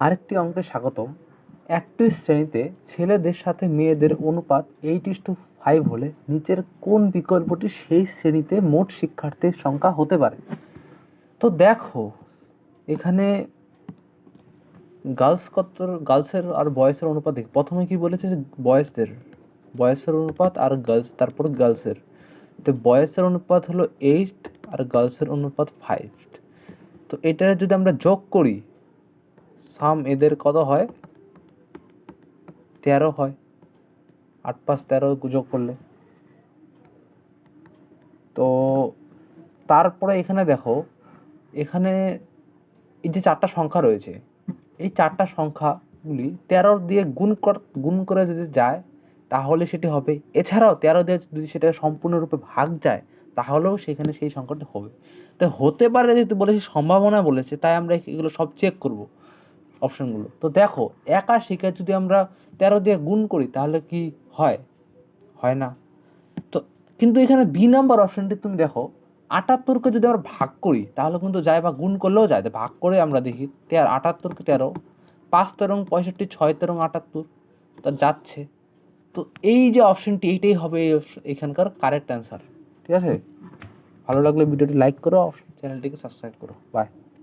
আরেকটি অঙ্কে স্বাগতম। একটি শ্রেণীতে ছেলেদের সাথে মেয়েদের অনুপাত এইট ইস টু ফাইভ হলে নিচের কোন বিকল্পটি সেই শ্রেণীতে মোট শিক্ষার্থীর সংখ্যা হতে পারে? তো দেখো, এখানে গার্লস কত গার্লসের আর বয়েসের অনুপাত প্রথমে কি বলেছে যে বয়েসদের বয়েসের অনুপাত আর গার্লস তারপর গার্লসের তো বয়েসের অনুপাত হলো এইট আর গার্লসের অনুপাত ফাইভ তো এটা যদি আমরা যোগ করি সাম এদের কত হয়? তেরো হয়। আট পাঁচ তেরো যোগ করলে। তো তারপরে এখানে দেখো, এখানে এই যে চারটা সংখ্যা রয়েছে, এই চারটা সংখ্যাগুলি তেরো দিয়ে গুণ কর, গুণ করে যদি যায়, তাহলে সেটি হবে। এছাড়াও তেরো দিয়ে যদি সেটা সম্পূর্ণরূপে ভাগ যায়, তাহলেও সেখানে সেই সংখ্যাটি হবে। তো হতে পারে যেহেতু বলেছে, সম্ভাবনা বলেছে, তাই আমরা এগুলো সব চেক করব। অপশনগুলো। তো দেখো, একা শিখে যদি আমরা তেরো দিয়ে গুণ করি, তাহলে কি হয়? হয় না। তো, কিন্তু এখানে বি নাম্বার অপশনটি তুমি দেখো, আটাত্তরকে যদি আমরা ভাগ করি, তাহলে কিন্তু যায় বা গুণ করলেও যায়। ভাগ করে আমরা দেখি, তেরো, আটাত্তরকে তেরো, পাঁচ তেরো, পঁয়ষট্টি, ছয় তেরো, আটাত্তর, তা যাচ্ছে। তো এই যে অপশনটি এইটাই হবে এখানকার কারেক্ট অ্যান্সার ঠিক আছে? ভালো লাগলে ভিডিওটি লাইক করো চ্যানেলটিকে সাবস্ক্রাইব করো। বাই